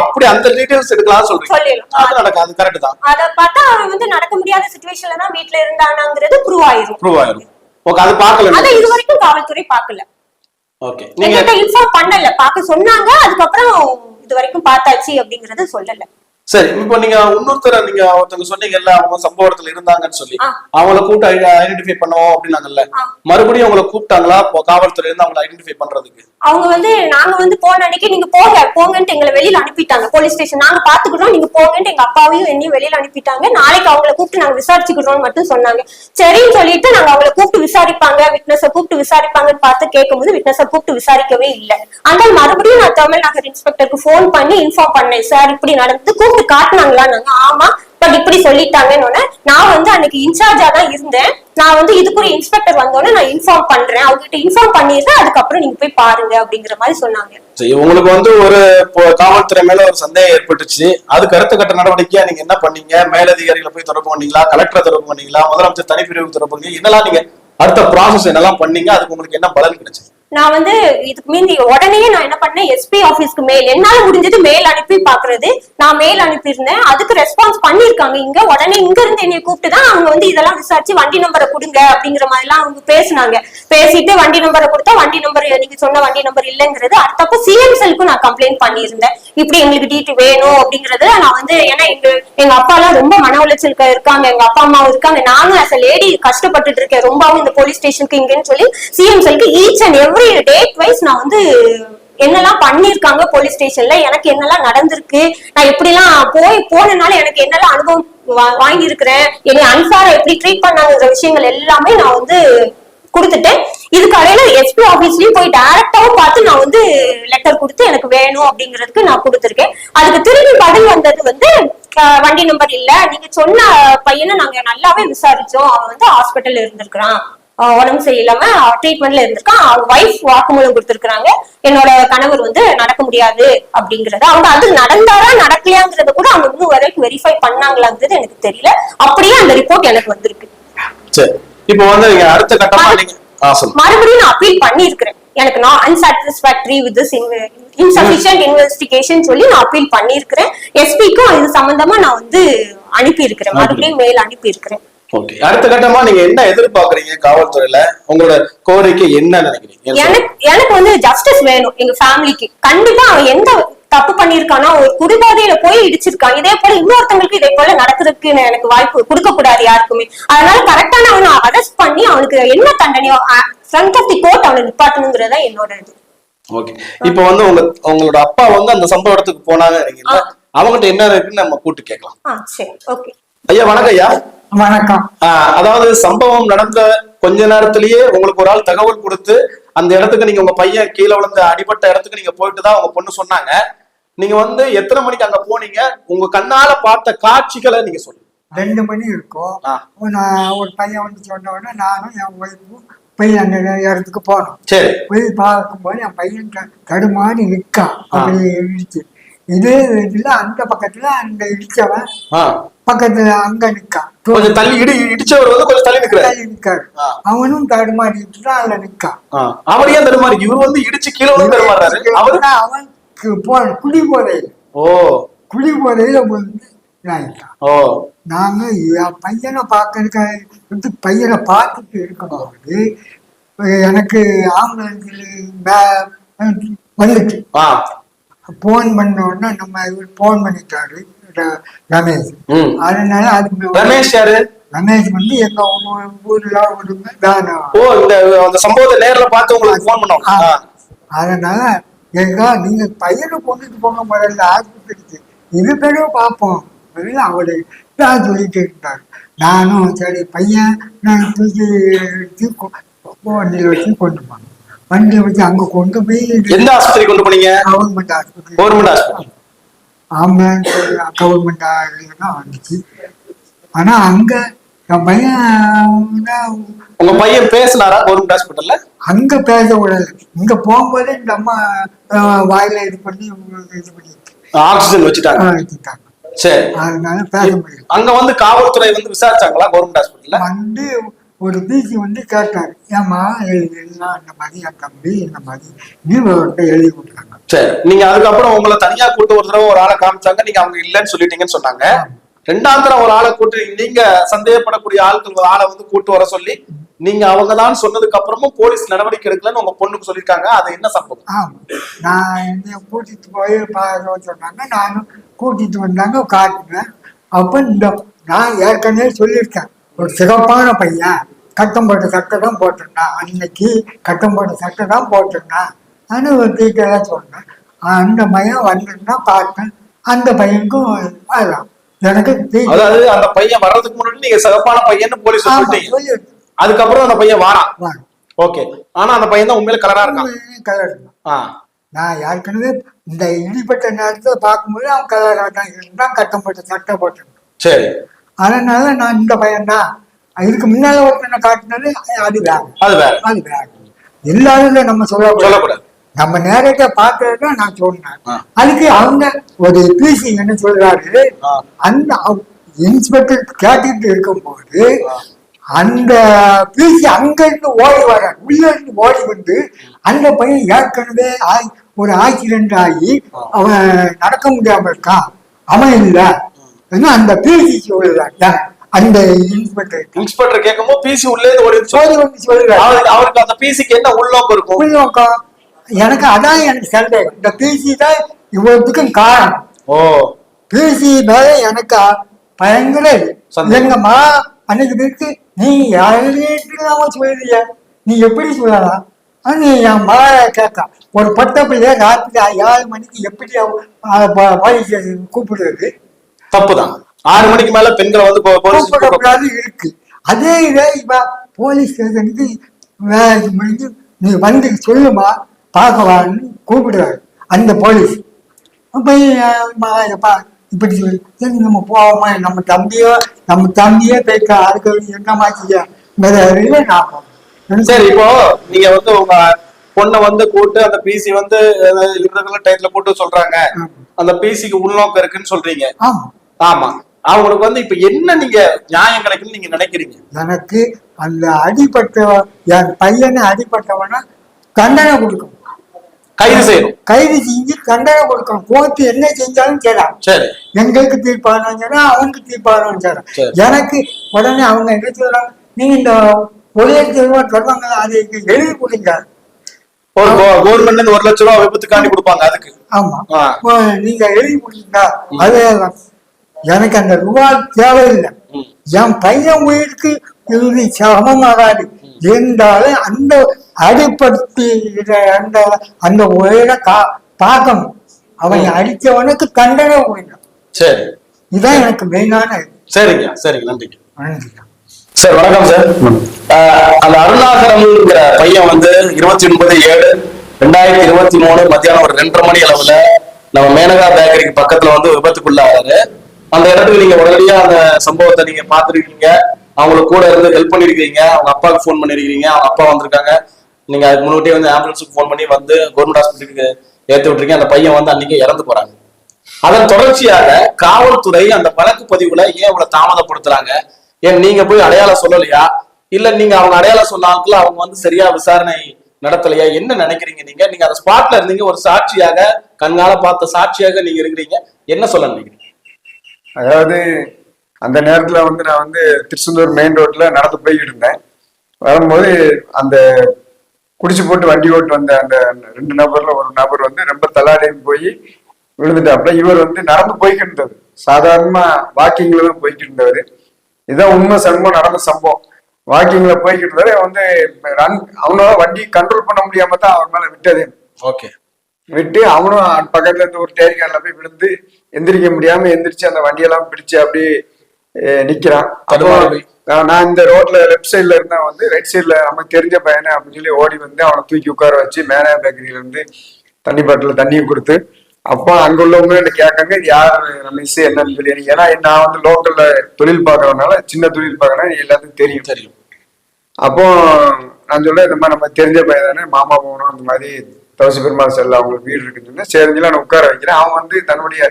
அப்படி அந்த டீடைல்ஸ் எடுக்கலாம் சொல்றீங்க. அது நடக்காது கரெக்ட் தான். அத பார்த்தா அவன் வந்து நடக்க முடியாத சுச்சுவேஷன்ல தான் வீட்ல இருந்தானாங்கிறது ப்ரூவ் ஆயிரும். ப்ரூவ் ஆயிரும். ஓகே அது பார்க்கல அத இது வரைக்கும் காவல்துறை பார்க்கல. ஓகே. நீங்க இன்ஃபார்ம் பண்ணல. பார்க்க சொன்னாங்க அதுக்கப்புறம் இது வரைக்கும் பார்த்தாச்சு அப்படிங்கறத சொல்லல. சரி இப்போ நீங்க இன்னொருத்தர நீங்க ஒருத்தவங்க சொன்னீங்கல்ல அவங்க சம்பவ இடத்துல இருந்தாங்கன்னு சொல்லி. அவங்கள கூப்பிட்டு ஐடென்டிஃபை பண்ணுவோம் அப்படின்னாங்கல்ல. மறுபடியும் அவங்கள கூப்பிட்டாங்களா? காவல்துறை இருந்து அவங்கள ஐடென்டிஃபை பண்றதுக்கு. அவங்க வந்து நாங்க வந்து போன அன்னைக்கு நீங்க போங்க போங்கன்ட்டு எங்களை வெளியில அனுப்பிட்டாங்க போலீஸ் ஸ்டேஷன் நாங்க பாத்துக்கிறோம் நீங்க போங்கன்ட்டு எங்க அப்பாவையும் என்னையும் வெளியில அனுப்பிட்டாங்க. நாளைக்கு அவங்கள கூப்பிட்டு நாங்க விசாரிச்சுக்கிறோம்னு மட்டும் சொன்னாங்க. சரின்னு சொல்லிட்டு நாங்க அவங்கள கூப்பிட்டு விசாரிப்பாங்க விட்னஸ கூப்பிட்டு விசாரிப்பாங்கன்னு பார்த்து கேட்கும்போது விட்னஸ கூப்பிட்டு விசாரிக்கவே இல்லை. அந்த மறுபடியும் நான் தமிழ் நகர் இன்ஸ்பெக்டருக்கு ஃபோன் பண்ணி இன்ஃபார்ம் பண்ணேன். சார் இப்படி நடந்து கூப்பிட்டு வந்து நாங்க ஆமா பட் இப்படி சொல்லிட்டாங்கன்னு நான் வந்து அன்னைக்கு இன்சார்ஜா தான் இருந்தேன். நான் வந்து இதுக்கு ஒரு இன்ஸ்பெக்டர் வந்தோடனே நான் இன்ஃபார்ம் பண்றேன். அவங்க கிட்ட இன்ஃபார்ம் பண்ணிடுறேன் அதுக்கப்புறம் நீங்க போய் பாருங்க அப்படிங்கிற மாதிரி சொன்னாங்க. உங்களுக்கு வந்து ஒரு காவல்துறை மேல ஒரு சந்தேகம் ஏற்பட்டுச்சு. அதுக்கு அடுத்த கட்ட நடவடிக்கையா நீங்க என்ன பண்ணீங்க? மேலதிகாரிகளை போய் தொடர்பு பண்ணீங்களா? கலெக்டரை தொடர்பு பண்ணீங்களா? முதலமைச்சர் தனிப்பிரிவு தொடர்பு பண்ணீங்க என்னெல்லாம் நீங்க அடுத்த ப்ராசஸ் என்னெல்லாம் பண்ணீங்க? அதுக்கு உங்களுக்கு என்ன பலன் கிடைச்சது? நான் வந்து இதுக்கு மீந்தி உடனே நான் என்ன பண்ணேன் எஸ்பி ஆபீஸ்க்கு மெயில் என்னால முடிஞ்சது மெயில் அனுப்பி பாக்குறது. நான் மெயில் அனுப்பியிருந்தேன். அதுக்கு ரெஸ்பான்ஸ் பண்ணிருக்காங்க இங்க. உடனே இங்க இருந்து என்னை கூப்பிட்டு தான் அவங்க வந்து இதெல்லாம் விசாரிச்சு வண்டி நம்பரை கொடுங்க அப்படிங்கிற மாதிரி எல்லாம் அவங்க பேசினாங்க. பேசிட்டு வண்டி நம்பரை கொடுத்தா வண்டி நம்பர் நீங்க சொன்ன வண்டி நம்பர் இல்லைங்கிறது அடுத்தப்ப சிஎம் செல்க்கும் நான் கம்ப்ளைண்ட் பண்ணியிருந்தேன். இப்படி எங்களுக்கு டீட்டு வேணும் அப்படிங்கறது நான் வந்து ஏன்னா எங்க எங்க அப்பா எல்லாம் ரொம்ப மன உளைச்சலுக்கு இருக்காங்க. எங்க அப்பா அம்மாவும் இருக்காங்க. நானும் ஆஸ் அ லேடி கஷ்டப்பட்டுட்டு இருக்கேன். ரொம்பவும் இந்த போலீஸ் ஸ்டேஷனுக்கு இங்கன்னு சொல்லி CM செல்க்கு each and every date wise நான் வந்து என்னெல்லாம் பண்ணிருக்காங்க போலீஸ் ஸ்டேஷன்ல எனக்கு என்னெல்லாம் நடந்திருக்கு நான் எப்படிலாம் போய் போனனால எனக்கு என்னெல்லாம் அனுபவம் வா- வாங்கியிருக்கிறேன் என்னை அன்சார எப்படி ட்ரீட் பண்ணாங்கிற விஷயங்கள் எல்லாமே நான் வந்து கொடுத்துட்டேன். இதுக்கு இடையில எஸ்பி ஆபீஸ்லயும் போய் டைரக்டாவும் பார்த்து நான் வந்து லெட்டர் கொடுத்து எனக்கு வேணும் அப்படிங்கிறதுக்கு நான் கொடுத்துருக்கேன். அதுக்கு திரும்பி பதில் வந்தது வந்து வண்டி நம்பர் இல்ல. நீங்க சொன்ன பையனை நாங்க நல்லாவே விசாரிச்சோம். அவன் வந்து ஹாஸ்பிட்டல் இருந்திருக்கிறான். உடம்பு சரியில்லாம ட்ரீட்மெண்ட்ல இருந்திருக்கான். அவங்க ஒய்ஃப் வாக்குமூலம் கொடுத்திருக்காங்க என்னோட கணவர் வந்து நடக்க முடியாது அப்படிங்கறத அவங்க அது நடந்தாரா நடக்கலையாங்கிறத கூட அவங்க இன்னும் வரைக்கும் வெரிஃபை பண்ணாங்களாங்கிறது எனக்கு தெரியல. அப்படியே அந்த ரிப்போர்ட் எனக்கு வந்திருக்கு. இப்போ வந்து அடுத்த கட்டமா. மறுபடியும் நான் அப்பீல் பண்ணியிருக்கிறேன். எனக்கு நான் unsatisfactory with this insufficient investigation சொல்லி நான் அப்பீல் பண்ணியிருக்கிறேன். எஸ்பிக்கும் இது சம்பந்தமா நான் வந்து அனுப்பி இருக்கிறேன் மறுபடியும் மெயில் அனுப்பி இருக்கிறேன் ஓகே அடுத்த கட்டமா நீங்க என்ன எதிர்பார்க்கறீங்க காவல்துறையில? உங்களோட கோரிக்கை என்ன நினைக்கிறீங்க? எனக்கு எனக்கு வந்து ஜஸ்டிஸ் வேணும் எங்க ஃபேமிலிக்கு கண்டிப்பா அவன் எந்த தப்பு பண்ணிருக்கானோ ஒரு குடிபோதையில போய் இடிச்சிருக்கான். இதே போல இன்னொருத்தவங்களுக்கு இதே போல நடக்கிறதுக்கு எனக்கு வாய்ப்பு கொடுக்க கூடாது யாருக்குமே. அதனால கரெக்டான அவனை அரெஸ்ட் பண்ணி அவனுக்கு என்ன தண்டனையோ ஃப்ரண்ட் ஆஃப் தி கோர்ட் அவனை நிப்பாட்டணுங்கிறதா என்னோட இது. ஓகே இப்போ வந்து உங்க உங்களோட அப்பா வந்து அந்த சம்பவ இடத்துக்கு போனாங்க அவங்ககிட்ட என்ன இருக்குன்னு நம்ம கூட்டு கேட்கலாம். சரி. ஓகே ஐயா வணக்கம் ஐயா. வணக்கம். அதாவது சம்பவம் நடந்த கொஞ்ச நேரத்திலேயே உங்களுக்கு ஒரு ஆள் தகவல் கொடுத்து அந்த இடத்துக்கு நீங்க உங்க பையன் கீழே விழுந்த அடிபட்ட இடத்துக்கு நீங்க போயிட்டு தான் உங்க பொண்ணு சொன்னாங்க. நீங்க வந்து எத்தனை மணிக்கு அங்க போனீங்க? உங்க கண்ணால பார்த்த காட்சிகளை நீங்க சொல்லுங்க. ரெண்டு மணி இருக்கும். நான் ஒரு பையன் வந்து சொன்ன உடனே நானும் என் ஒய்ஃபும் போய் அந்த இடத்துக்கு போனோம் சரி. போய் பார்க்கும்போது என் பையன் தடுமாறி நிற்கான். அப்படி இடிச்சு இதே இதுல அந்த பக்கத்துல அந்த இடிச்சவன். பக்கத்துல அங்க நிற்கான் கொஞ்சம் தள்ளி இடி இடிச்சவர் வந்து கொஞ்சம் தள்ளி நிக்கிறாரு. தள்ளி நிற்காரு ஆ. அவனும் தடுமாறிட்டு தான் அதுல நிற்கான் ஆஹ் அவர் ஏன் தருமாறு இவர் வந்து இடிச்சு கீழே வந்து தருமாறாரு அவரு? அவனுக்கு போ குடி போதையில். ஓ. குடி போதையில வந்து ஓ. நாங்க பையனை பார்க்கறதுக்கு வந்து பையனை பார்த்துட்டு இருக்கும்போது எனக்கு ஆம்புலன்ஸ் வந்துச்சு. ஃபோன் பண்ண உடனே நம்ம இவர் ஃபோன் பண்ணிட்டாரு ரமேஷ். அதனால அது ரமேஷ் யாரு? ரமேஷ் வந்து எங்க ஊர்ல ஒரு ஓ இந்த அந்த சம்பவத்தை நேர்ல பார்த்து உங்களுக்கு போன் பண்ணோம். அதனால எங்க நீங்க பையனை கொண்டுட்டு போங்க முதல்ல ஆஸ்பத்திரிக்கு. இது பேரும் பார்ப்போம். முதல்ல அவரு தான் சொல்லிட்டு இருந்தார். நானும் சரி பையன் நான் தூக்கி வச்சு கொண்டு போனேன். வண்டியை வச்சு அங்க கொண்டு போய் எந்த ஆஸ்பத்திரி கொண்டு போனீங்க? கவர்மெண்ட் ஆஸ்பத்திரி. கவர்மெண்ட் ஆஸ்பத்திரி. ஆம்புலன்ஸ் கவர்மெண்ட் தான் வந்துச்சு ஆனா அங்க என் பையன் உங்க பையன் பேசினாரா கவர்மெண்ட் ஹாஸ்பிட்டல்ல? அங்க பேச விடல. இங்க போகும்போதே இந்த அம்மா வாயில இது பண்ணி இது பண்ணி ஆக்சிஜன் வச்சுட்டாங்க. வச்சுட்டாங்க. சரி. அதனால பேச முடியல. அங்க வந்து காவல்துறை வந்து விசாரிச்சாங்களா கவர்மெண்ட் ஹாஸ்பிட்டல்ல? வந்து ஒரு பிசி வந்து கேட்டாரு. ஏம்மா எழுதிலாம் இந்த மாதிரி என் தம்பி இந்த மாதிரி நீ அவர்கிட்ட எழுதி கொடுத்தாங்க. சரி நீங்க அதுக்கப்புறம் உங்களை தனியா கூட்டு ஒரு தடவை ஒரு ஆளை காமிச்சாங்க நீங்க அவங்க இல்லைன்னு சொல்லிட்டீங்கன்னு சொன்னாங்க. ரெண்டாம் தடவை ஒரு ஆளை கூட்டு நீங்க சந்தேகப்படக்கூடிய ஆட்கள் ஒரு ஆளை வந்து கூட்டு வர சொல்லி நீங்க அவங்க தான் சொன்னதுக்கு அப்புறமும் போலீஸ் நடவடிக்கை எடுக்கலன்னு உங்க பொண்ணுக்கு சொல்லிருக்காங்க அது என்ன சம்பவம்? நான் என்னைய கூட்டிட்டு போய் பார்க்க சொன்னாங்க. நானும் கூட்டிட்டு வந்தாங்க காட்டினேன். அப்ப இந்த நான் ஏற்கனவே சொல்லியிருக்கேன். ஒரு சிறப்பான பையன் கட்டம் போட்ட சட்டை தான் போட்டிருந்தான். அன்னைக்கு கட்டம் போட்ட சட்டை தான் போட்டிருந்தான். ஆனால் ஒரு டீட்டெயிலாக சொன்னேன். அந்த பையன் வந்திருந்தான் பார்த்தேன். அந்த பையனுக்கும் அதுதான் எனக்கு அதாவது அந்த பையன் வர்றதுக்கு முன்னாடி நீங்க சிறப்பான பையன் போலீஸ் சொல்லிட்டீங்க. அதுக்கப்புறம் அந்த பையன் வாரான். ஓகே ஆனா அந்த பையன் தான் உண்மையில கலரா இருக்கான். கலர் நான் ஏற்கனவே இந்த இடிப்பட்ட நேரத்துல பார்க்கும்போது அவன் கலராக தான் இருந்தான். கட்டம் போட்ட சட்டை போட்டிருந்தான். சரி. அதனால நான் இந்த பையன் தான். இதுக்கு முன்னால ஒருத்தனை காட்டினது அது வேற. அது வேற. அது வேற. எல்லாரும் நம்ம சொல்லக்கூடாது. நம்ம நேரத்தை பார்த்தது தான் நான் சொன்னேன். அதுக்கு அவங்க ஒரு பிசி என்ன சொல்றாரு. அந்த இன்ஸ்பெக்டர் கேட்டுட்டு இருக்கும்போது அந்த பிசி அங்கிருந்து ஓடி வர உள்ள இருந்து ஓடி வந்து அந்த பையன் ஏற்கனவே ஒரு ஆக்சிடென்ட் ஆகி அவன் நடக்க முடியாம இருக்கான். அவன் இல்ல. ஏன்னா அந்த பிசி சொல்லுறாங்க அந்த இன்ஸ்பெக்டர் இன்ஸ்பெக்டர் கேட்கும்போது பிசி உள்ளே இருந்து ஓடி வந்து ஓடி வந்து சொல்லுறாரு அவருக்கு அந்த பிசிக்கு என்ன உள்நோக்கம் இருக்கும்? உள்நோக்கம் எனக்கு அதான் எனக்கு சந்தேகம் இந்த பிசி தான் இவ்வளவுக்கும் காரணம். ஓ. பிசி மேல எனக்கு பயங்கர. எங்கம்மா அன்னைக்கு இருக்கு நீ யாருன்னு சொல்லுறிய? நீ எப்படி சொல்லலாம்? அது என் மகள கேட்கா. ஒரு பட்ட பிள்ளைய ராத்திரி ஏழு மணிக்கு எப்படி போலீஸ் ஸ்டேஷன் தப்புதான். ஆறு மணிக்கு மேல பெண்களை வந்து கூப்பிடக்கூடாது இருக்கு. அதே இதே இப்ப போலீஸ் ஸ்டேஷனுக்கு வேலைக்கு முடிஞ்சு நீ வந்து சொல்லுமா பார்க்கவான்னு கூப்பிடுறாரு. அந்த போலீஸ். போய் இப்படி சொல்லி. சரி நம்ம போவோமா? நம்ம தம்பியோ நம்ம தம்பியே பேக்க அதுக்கு என்னமா செய்ய? வேற நான். சரி இப்போ நீங்க வந்து உங்க பொண்ணை வந்து கூட்டு அந்த பிசி வந்து இருபது டயத்துல கூட்டு சொல்றாங்க. அந்த பிசிக்கு உள்நோக்கம் இருக்குன்னு சொல்றீங்க. ஆமா. அவங்களுக்கு வந்து இப்ப என்ன நீங்க நியாயம் கிடைக்குன்னு நீங்க நினைக்கிறீங்க? எனக்கு அந்த அடிப்பட்ட என் பையனை அடிப்பட்டவனா தண்டனை கொடுக்கணும். கைது செய்யணும். கைது செஞ்சு தண்டனை கொடுக்கணும். கோர்த்து என்ன செஞ்சாலும் சரி சரி. எங்களுக்கு தீர்ப்பானு சரி அவனுக்கு தீர்ப்பானு சரி. எனக்கு உடனே அவங்க என்ன சொல்றாங்க? நீங்க இந்த உதயத்து ரூபா சொல்றாங்க அதை எழுதி கொடுங்க. ஒரு கவர்மெண்ட்ல ஒரு லட்சம் ரூபாய் விபத்துக்காண்டி கொடுப்பாங்க அதுக்கு. ஆமா. நீங்க எழுதி கொடுங்க அது எனக்கு அந்த ரூபா தேவையில்லை. ம். என் பையன் உயிருக்கு இது சமமாகாது. இருந்தாலும் அந்த அடிப்படுத்தி அந்த அந்த உயிரை கா பார்க்கணும். அவன் அடிச்சவனுக்கு தண்டனை கொடுங்க சரி. இதுதான் எனக்கு மெயினான. சரிங்க சரிங்க நன்றிங்க. வணக்கம். சார் வணக்கம் சார். ஆஹ் அந்த அருணாகரம்ங்கிற பையன் வந்து இருபத்தி ஒன்பது ஏழு ரெண்டாயிரத்தி இருபத்தி மூணு மத்தியானம் ஒரு ரெண்டரை மணி அளவுல நம்ம மேனகா பேக்கரிக்கு பக்கத்துல வந்து விபத்துக்குள்ளாரு அந்த இடத்துக்கு நீங்க உடனடியா அந்த சம்பவத்தை நீங்க பாத்துருக்கீங்க அவங்களுக்கு கூட இருந்து ஹெல்ப் பண்ணிருக்கீங்க. அவங்க அப்பாவுக்கு ஃபோன் பண்ணிருக்கீங்க. அவங்க அப்பா வந்திருக்காங்க. நீங்க அதுக்கு முன்னாடியே வந்து ஆம்புலன்ஸுக்கு ஃபோன் பண்ணி வந்து கவர்மெண்ட் ஹாஸ்பிட்டலுக்கு ஏற்றி விட்டுருக்கீங்க. அந்த பையன் வந்து அன்னைக்கு இறந்து போறாங்க. அதன் தொடர்ச்சியாக காவல்துறை அந்த வழக்கு பதிவுல ஏன் இவ்வளவு தாமதப்படுத்துறாங்க? ஏன் நீங்க போய் அடையாளம் சொல்லலையா? இல்ல நீங்க அவங்க அடையாளம் சொன்னாங்களா அவங்க வந்து சரியா விசாரணை நடத்தலையா? என்ன நினைக்கிறீங்க நீங்க? நீங்க அந்த ஸ்பாட்ல இருந்தீங்க. ஒரு சாட்சியாக கண்ணால பார்த்த சாட்சியாக நீங்க இருக்கிறீங்க. என்ன சொல்ல நினைக்கிறீங்க? அதாவது அந்த நேரத்துல வந்து நான் வந்து திருச்செந்தூர் மெயின் ரோட்ல நடந்து போய்கிட்டு இருந்தேன். வரும்போது அந்த குடிச்சு போட்டு வண்டி ஓட்டு வந்த அந்த ரெண்டு நபர்ல ஒரு நபர் வந்து ரொம்ப தலாடையும் போய் விழுந்துட்டாப்புல. இவர் வந்து நடந்து போய்கிட்டு இருந்தது சாதாரணமா வாக்கிங்ல தான் போய்கிட்டு இருந்தவர். இதான் உண்மை சம்பவம் நடந்த சம்பவம். வாக்கிங்ல போய்கிட்டு இருந்தாரு வந்து ரன் அவனால வண்டி கண்ட்ரோல் பண்ண முடியாம தான் அவர் மேல விட்டது. ஓகே விட்டு அவனும் பக்கத்துல இருந்து ஒரு டேரிக்கார்ல போய் விழுந்து எந்திரிக்க முடியாம எந்திரிச்சு அந்த வண்டியெல்லாம் பிடிச்சு அப்படியே நிக்கிறான். நான் இந்த ரோட்ல லெஃப்ட் சைடுல இருந்தா வந்து ரைட் சைடுல நமக்கு தெரிஞ்ச பையனை அப்படின்னு சொல்லி ஓடி வந்து அவனை தூக்கி உட்கார வச்சு மேனே பேக்கரியில இருந்து தண்ணி பாட்டில் தண்ணியும் கொடுத்து அப்போ அங்க உள்ளவங்க என்ன கேட்காங்க இது யார் ரமேஷ் என்னன்னு சொல்லி எனக்கு ஏன்னா நான் வந்து லோக்கல்ல தொழில் பார்க்கறதுனால சின்ன தொழில் பார்க்கறேன் எல்லாத்துக்கும் தெரியும். தெரியும். அப்போ நான் சொல்ல இந்த மாதிரி நம்ம தெரிஞ்ச பையன் தானே மாமா போகணும் அந்த மாதிரி தவசி பெருமாள் செல்ல அவங்களுக்கு வீடு இருக்குன்னு சொன்னேன் சரிங்களா நான் உட்கார வைக்கிறேன். அவன் வந்து தன்னுடைய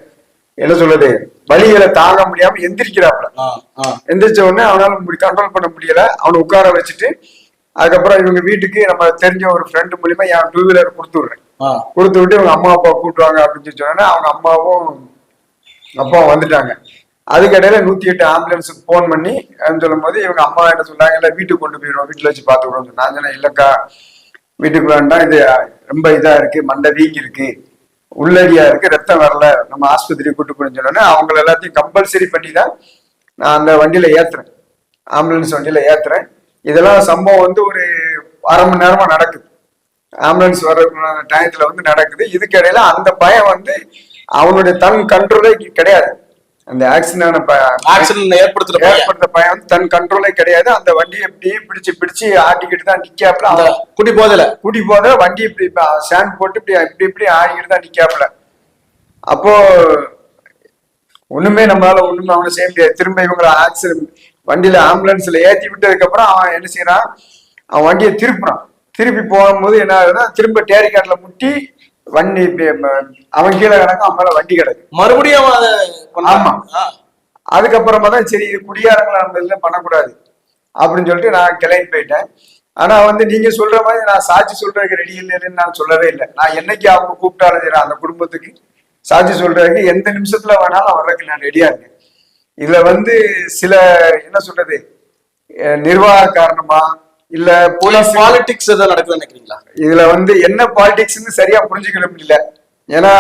என்ன சொல்றது வலிகளை தாங்க முடியாம ஆ. எந்திரிச்ச உடனே அவனால கண்ட்ரோல் பண்ண முடியல. அவனை உட்கார வச்சுட்டு அதுக்கப்புறம் இவங்க வீட்டுக்கு நம்ம தெரிஞ்ச ஒரு ஃப்ரெண்டு மூலியமா என் டூ வீலர் கொடுத்து விடுறேன். கொடுத்து விட்டு இவங்க அம்மா அப்பா கூட்டுவாங்க அப்படின்னு சொல்லி சொன்னோன்னே அவங்க அம்மாவும் அப்பாவும் வந்துட்டாங்க. அதுக்கிடையில நூத்தி எட்டு ஆம்புலன்ஸுக்கு ஃபோன் பண்ணி அப்படின்னு சொல்லும்போது இவங்க அம்மா என்ன சொன்னாங்க இல்ல வீட்டுக்கு கொண்டு போயிடுவோம். வீட்டுல வச்சு பாத்துக்கிறோம் சொன்னேன் இல்லக்கா வீட்டுக்கு வேண்டாம் இது ரொம்ப இதா இருக்கு மண்டை வீங்கி இருக்கு உள்ளடியா இருக்கு ரத்தம் வரல நம்ம ஆஸ்பத்திரி கூட்டு போய் சொன்னோன்னே அவங்கள எல்லாத்தையும் கம்பல்சரி பண்ணி தான் நான் அந்த வண்டியில ஏத்துறேன். ஆம்புலன்ஸ் வண்டியில ஏத்துறேன். இதெல்லாம் சம்பவம் வந்து ஒரு அரை மணி நேரமா நடக்குது. ஆம்புலன்ஸ் வர டயத்துல வந்து நடக்குது. இதுக்கிடையில அந்த பயம் வந்து அவனுடைய தன் கண்ட்ரோலே கிடையாது. அந்த ஆக்சிடென்ட் ஆக்சிடென்ட் ஏற்படுத்துற ஏற்படுத்த பையன் வந்து தன் கண்ட்ரோலே கிடையாது. அந்த வண்டியை இப்படி பிடிச்சு பிடிச்சு ஆட்டிக்கிட்டு தான் அவன் குடி போதில கூட்டி போத வண்டி இப்படி ஸ்டாண்ட் போட்டு இப்படி இப்படி இப்படி ஆடிக்கிட்டு தான் நிக்காப்புல. அப்போ ஒண்ணுமே நம்மளால ஒண்ணுமே அவனை செய்ய முடியாது. திரும்ப இவங்களை ஆக்சிடென்ட் வண்டியில ஆம்புலன்ஸ்ல ஏத்தி விட்டதுக்கு அப்புறம் அவன் என்ன செய்யறான்? அவன் வண்டியை திருப்புறான். திருப்பி போகும்போது என்ன ஆகுதுன்னா திரும்ப டேரிகார்ட்ல முட்டி வண்டி அவன் கீழே கிடக்கும் அவன் மேல வண்டி கிடக்கு. மறுபடியும். ஆமா. அதுக்கப்புறமா தான் சரி இது குடியாரங்களா இருந்ததுல பண்ணக்கூடாது. அப்படின்னு சொல்லிட்டு நான் கிளம்பி போயிட்டேன். ஆனா வந்து நீங்க சொல்ற மாதிரி நான் சாட்சி சொல்றதுக்கு ரெடி இல்லைன்னு நான் சொல்லவே இல்லை. நான் என்னைக்கு அவங்க கூப்பிட்டாலும் சரி அந்த குடும்பத்துக்கு சாட்சி சொல்றதுக்கு எந்த நிமிஷத்துல வேணாலும் வர்றதுக்கு நான் ரெடியா இருக்கேன். இதுல வந்து சில என்ன சொல்றது நிர்வாக காரணமா இல்ல போலீஸ் பாலிடிக்ஸ் எதாவது நடக்குதுன்னு நினைக்கிறீங்களா? இதுல வந்து என்ன பாலிடிக்ஸ்னு சரியா புரிஞ்சுக்க முடியல. ஏன்னா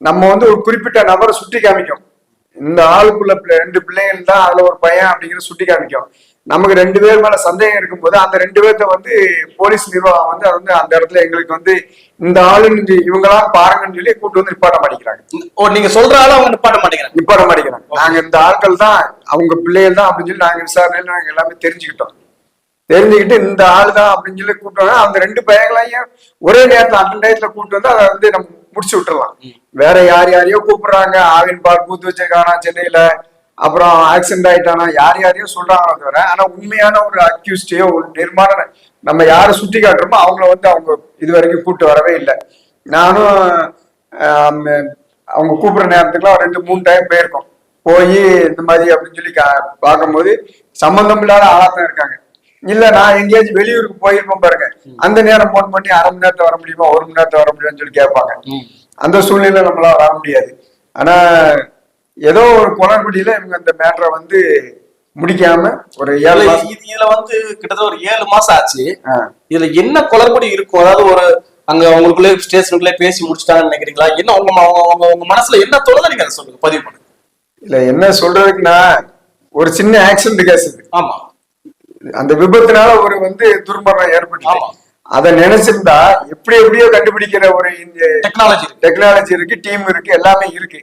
நம்ம வந்து ஒரு குறிப்பிட்ட நபரை சுட்டி காமிக்கும். இந்த ஆளுக்குள்ள ரெண்டு பிள்ளைகள் தான் அதுல ஒரு பையன் அப்படிங்கிற சுட்டி காமிக்கும். நமக்கு ரெண்டு பேர் மேல சந்தேகம் இருக்கும்போது அந்த ரெண்டு பேர்த்த வந்து போலீஸ் நிர்வாகம் வந்து அது வந்து அந்த இடத்துல எங்களுக்கு வந்து இந்த ஆளுன்னு இவங்களாம் பாருங்கன்னு சொல்லி கூட்டு வந்து நிப்பாட்ட மாட்டேங்கிறாங்க ஓ நீங்க சொல்ற ஆளு அவங்க நிப்பாட்ட மாட்டேங்கிறாங்க நிப்பாட்ட மாட்டேங்கிறாங்க நாங்க இந்த ஆட்கள் தான் அவங்க பிள்ளைகள் தான் அப்படின்னு சொல்லி நாங்க விசாரணையில நாங்க எல்லாமே தெரிஞ்சுக்கிட்டோம். தெரிஞ்சுக்கிட்டு இந்த ஆளு தான் அப்படின்னு சொல்லி கூப்பிட்டோம்னா அந்த ரெண்டு பையங்களையும் ஒரே நேரத்துல அந்த நேரத்துல கூப்பிட்டு வந்து அதை வந்து நம்ம முடிச்சு விட்டுறலாம். வேற யார் யாரையோ கூப்பிடுறாங்க. ஆவின் பால் கூத்து வச்சிருக்கானா சென்னையில. அப்புறம் ஆக்சிடென்ட் ஆயிட்டானா யார் யாரையோ சொல்றாங்களோ தவிர ஆனா உண்மையான ஒரு அக்யூஸ்டையோ ஒரு நிர்மாண நம்ம யாரை சுட்டி காட்டுறோமோ அவங்கள வந்து அவங்க இது வரைக்கும் கூப்பிட்டு வரவே இல்லை. நானும் அவங்க கூப்பிடுற நேரத்துக்குலாம் ரெண்டு மூணு டைம் போயிருக்கோம். போய் இந்த மாதிரி அப்படின்னு சொல்லி பார்க்கும்போது சம்பந்தம் இல்லாத ஆளாத்தான் இருக்காங்க. இல்ல நான் எங்கேயாச்சும் வெளியூருக்கு போயிருப்போம் பாருங்க. அந்த நேரம் போன் பண்ணி அரை மணி நேரத்துல வர முடியுமா? ஒரு மணி நேரத்துல வர முடியுமான்னு சொல்லி கேட்பாங்க. அந்த சூழ்நிலை நம்மளால வர முடியாது. ஆனா ஏதோ ஒரு குளறுபடியில இவங்க அந்த மேட்டரை வந்து முடிக்காம ஒரு ஏழு இதுல வந்து கிட்டத்தட்ட ஒரு ஏழு மாசம் ஆச்சு. இதுல என்ன குளறுபடி இருக்கும்? அதாவது ஒரு அங்க உங்களுக்குள்ளே ஸ்டேஷனுக்குள்ளே பேசி முடிச்சிட்டாங்கன்னு நினைக்கிறீங்களா? என்ன உங்க உங்க- உங்க மனசுல என்ன தோணுதோ? நீங்க அதை சொல்லுங்க பதிவு பண்ணுங்க. இல்ல என்ன சொல்றதுக்குன்னா ஒரு சின்ன ஆக்சிடென்ட் கேஸ் ஆமா. அந்த விபத்துனால ஒரு வந்து துர்மரணம் ஏற்பட்டு. அதை நினைச்சிருந்தா எப்படி எப்படியோ கண்டுபிடிக்கிற ஒரு இந்த டெக்னாலஜி டெக்னாலஜி இருக்கு டீம் இருக்கு எல்லாமே இருக்கு.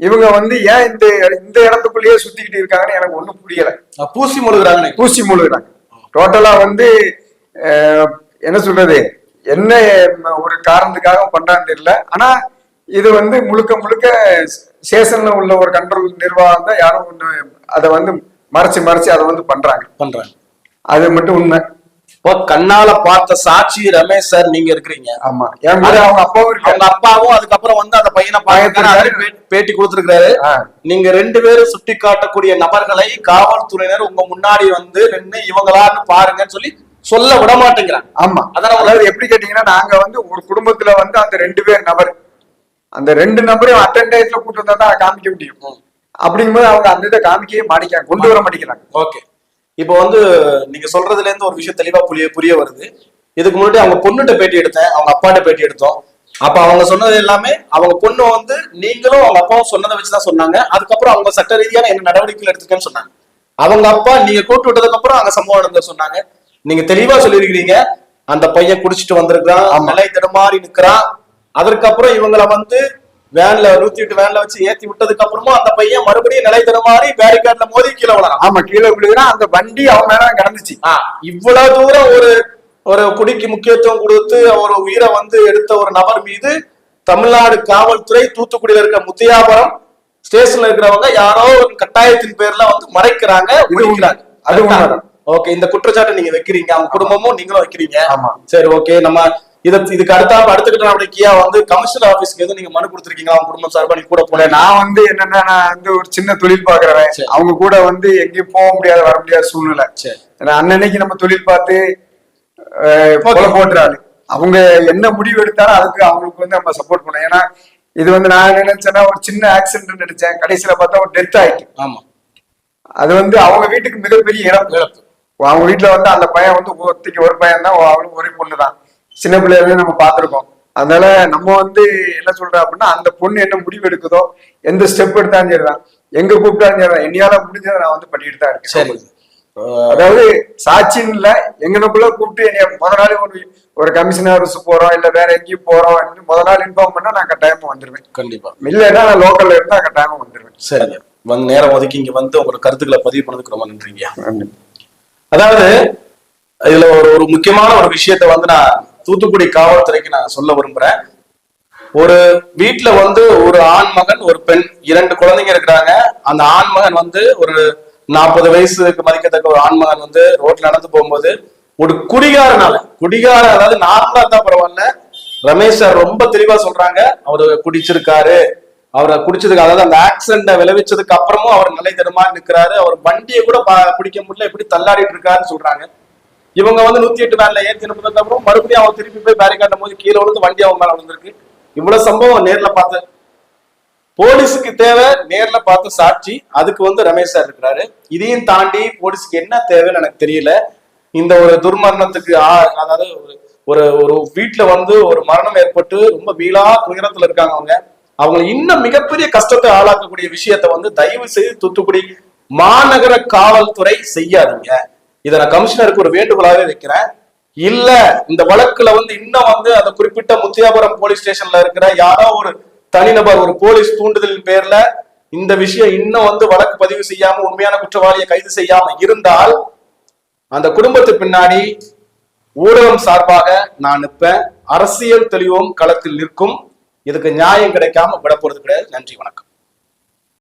இவங்க வந்து ஏன் இந்த இந்த இடத்துக்குள்ளேயே சுத்திக்கிட்டு இருக்காங்கன்னு எனக்கு ஒண்ணும் புரியல. பூசி முழுகிறாங்க பூசி முழுகிறாங்க. டோட்டலா வந்து என்ன சொல்றது? என்ன ஒரு காரணத்துக்காக பண்றான்னு தெரியல. ஆனா இது வந்து முழுக்க முழுக்க சேஷன்ல உள்ள ஒரு கண்ட்ரோல் நிர்வாகம் தான் யாரும் ஒண்ணு அதை வந்து மறைச்சு மறைச்சு அதை வந்து பண்றாங்க. பண்றாங்க. அது மட்டும் உண்மை. இப்போ கண்ணால பார்த்த சாட்சி ரமேஷ் சார் நீங்க இருக்கிறீங்க. ஆமா. அவங்க அப்பாவும் இருக்காங்க. அவங்க அப்பாவும் அதுக்கப்புறம் வந்து அந்த பையனை பார்த்திருக்காரு பார்த்திருக்காரு. பே- பேட்டி கொடுத்திருக்காரு. நீங்க ரெண்டு பேரும் சுட்டி காட்டக்கூடிய நபர்களை காவல்துறையினர் உங்க முன்னாடி வந்து நின்னு இவங்களான்னு பாருங்கன்னு சொல்லி சொல்ல விட மாட்டேங்கிறாங்க. ஆமா. அதான் அதாவது எப்படி கேட்டீங்கன்னா நாங்க வந்து ஒரு குடும்பத்துல வந்து அந்த ரெண்டு பேர் நபர். அந்த ரெண்டு நபரையும் அட்டன் டயத்துல கூட்டு வந்தா தான் காமிக்க முடியும். அப்படிங்கும்போது அவங்க அந்த இதை காமிக்கவே மாட்டேங்கிறாங்க கொண்டு வர மாட்டேங்கிறாங்க ஓகே. இப்போ வந்து நீங்க சொல்றதுல இருந்து ஒரு விஷயம் தெளிவா புரிய புரிய வருது. இதுக்கு முன்னாடி அவங்க பொண்ணுகிட்ட பேட்டி எடுத்தேன் அவங்க அப்பாட்ட பேட்டி எடுத்தோம். அப்ப அவங்க சொன்னது எல்லாமே அவங்க பொண்ணு வந்து நீங்களும் அவங்க அப்பாவும் சொன்னதை வச்சுதான் சொன்னாங்க. அதுக்கப்புறம் அவங்க சட்ட ரீதியான என்ன நடவடிக்கைகள் எடுத்துக்கன்னு சொன்னாங்க. அவங்க அப்பா நீங்க கூட்டு விட்டதுக்கு அப்புறம் அங்க சம்பவம் நடந்தது சொன்னாங்க. நீங்க தெளிவா சொல்லியிருக்கிறீங்க. அந்த பையன் குடிச்சிட்டு வந்திருக்கான் நிலை தடுமாறி நிக்கிறான். அதற்கப்புறம் இவங்கள வந்து வேன்ல நூத்தி எட்டு வேன்ல வச்சு ஏத்தி விட்டதுக்கு அப்புறமும் அந்த பையன் மறுபடியும் நிலை தடுமாறி பேரிகார்ட்ல மோதி கீழே விழறான். ஆமா கீழே விழுகிறான் அந்த வண்டி அவன் மேல கிடந்துச்சு. இவ்வளவு தூரம் ஒரு ஒரு குடிக்கு முக்கியத்துவம் கொடுத்து ஒரு உயிரை வந்து எடுத்த ஒரு நபர் மீது தமிழ்நாடு காவல்துறை தூத்துக்குடியில இருக்க முத்தியாபுரம் ஸ்டேஷன்ல இருக்கிறவங்க யாரோ ஒரு கட்டாயத்தின் பேர்ல வந்து மறைக்கிறாங்க அது. ஓகே இந்த குற்றச்சாட்டை நீங்க வைக்கிறீங்க. அவங்க குடும்பமும் நீங்களும் வைக்கிறீங்க. ஆமா. சரி ஓகே நம்ம இத இதுக்கு அடுத்த அடுத்துக்கிட்ட நடவடிக்கையா வந்து கமிஷனர் ஆபீஸ்க்கு எதுவும் நீங்க மனு கொடுத்திருக்கீங்க அவங்க குடும்பம் சார்பா நீங்க கூட போல நான் வந்து என்னன்னா நான் வந்து ஒரு சின்ன தொழில் பாக்குறவன் சரி. அவங்க கூட வந்து எங்கேயும் போக முடியாத வர முடியாத சூழ்நிலை. அன்னன்னைக்கு நம்ம தொழில் பார்த்து போட்டுறாரு அவங்க என்ன முடிவு எடுத்தாலும் அதுக்கு அவங்களுக்கு வந்து நம்ம சப்போர்ட் பண்ணோம் ஏன்னா இது வந்து நான் நினைச்சேன்னா ஒரு சின்ன ஆக்சிடென்ட் நினைச்சேன். கடைசியில பார்த்தா ஒரு டெத் ஆயிட்டு. ஆமா. அது வந்து அவங்க வீட்டுக்கு மிகப்பெரிய இழப்பு. இழப்பு. அவங்க வீட்டுல வந்து அந்த பையன் வந்து ஒருத்திக்கு ஒரு பையன் தான் அவளுக்கு ஒரே பொண்ணு தான் சின்ன பிள்ளையில நம்ம பார்த்திருக்கோம். அதனால நம்ம வந்து என்ன சொல்றோம் அப்படின்னா அந்த பொண்ணு என்ன முடிவு எடுக்குதோ எந்த ஸ்டெப் எடுத்தாலும் சரிதான். எங்க கூப்பிட்டாலும் சரிதான். என்னையால முடிஞ்சதை நான் வந்து பண்ணிட்டு தான் இருக்கேன். சரி. அதாவது சாட்சின்னு இல்ல எங்கனக்குள்ள கூப்பிட்டு என்னைய முத நாள் ஒரு ஒரு கமிஷனர் போறோம் இல்ல வேற எங்கேயும் போறோம் முத நாள் இன்ஃபார்ம் பண்ணா நான் கட்டாயமா வந்துருவேன். கண்டிப்பா. இல்லைன்னா நான் லோக்கல்ல இருந்தா கட்டாயமா வந்துருவேன். சரிங்க. வந்து நேரம் ஒதுக்கி இங்க வந்து உங்களோட கருத்துக்களை பதிவு பண்ணதுக்கு ரொம்ப நன்றிங்க. அதாவது இதுல ஒரு ஒரு முக்கியமான ஒரு விஷயத்த வந்து நான் தூத்துக்குடி காவல்துறைக்கு நான் சொல்ல விரும்புறேன். ஒரு வீட்டுல வந்து ஒரு ஆண் மகன் ஒரு பெண் இரண்டு குழந்தைங்க இருக்கிறாங்க. அந்த ஆண் மகன் வந்து ஒரு நாற்பது வயசுக்கு மதிக்கத்தக்க ஒரு ஆண் மகன் வந்து ரோட்ல நடந்து போகும்போது ஒரு குடிகாரனால குடிகார அதாவது நார்மலா இருந்தா பரவாயில்ல. ரமேஷ் சார் ரொம்ப தெளிவா சொல்றாங்க. அவரு குடிச்சிருக்காரு. அவரை குடிச்சதுக்கு அதாவது அந்த ஆக்சிடென்ட விளைவிச்சதுக்கு அப்புறமும் அவர் நிலை தடுமாறி நிற்கிறாரு. அவர் வண்டியை கூட பா- பிடிக்க முடியல. எப்படி தள்ளாடிட்டு இருக்காருன்னு சொல்றாங்க. இவங்க வந்து நூத்தி எட்டு வேன்ல ஏத்தி அனுப்புனதுக்கு அப்புறம் மறுபடியும் அவன் திருப்பி போய் பேரிகாட்டும் போது கீழே விழுந்து வண்டி அவன் மேல விழுந்திருக்கு. இவ்வளவு சம்பவம் நேர்ல பார்த்து போலீஸுக்கு தேவை நேர்ல பார்த்து சாட்சி. அதுக்கு வந்து ரமேஷ் சார் இருக்கிறாரு. இதையும் தாண்டி போலீஸுக்கு என்ன தேவைன்னு எனக்கு தெரியல. இந்த ஒரு துர்மரணத்துக்கு அதாவது ஒரு ஒரு ஒரு வீட்டுல வந்து ஒரு மரணம் ஏற்பட்டு ரொம்ப வீலா துயரத்துல இருக்காங்க அவங்க. அவங்க இன்னும் மிகப்பெரிய கஷ்டத்தை ஆளாக்கக்கூடிய விஷயத்த வந்து தயவு செய்து தூத்துக்குடி மாநகர காவல்துறை செய்யாதீங்க. இதை நான் கமிஷனருக்கு ஒரு வேண்டுகோளாவே வைக்கிறேன். இல்ல இந்த வழக்குல வந்து இன்னும் வந்து அந்த குறிப்பிட்ட முத்தியாபுரம் போலீஸ் ஸ்டேஷன்ல இருக்கிற யாரோ ஒரு தனிநபர் ஒரு போலீஸ் தூண்டுதலின் பேர்ல இந்த விஷயம் இன்னும் வந்து வழக்கு பதிவு செய்யாம உண்மையான குற்றவாளியை கைது செய்யாம இருந்தால் அந்த குடும்பத்து பின்னாடி ஊடகம் சார்பாக நான் நிற்பேன். அரசியல் தெளிவும் களத்தில் நிற்கும். இதுக்கு நியாயம் கிடைக்காம விட போறது கிடையாது. நன்றி வணக்கம்.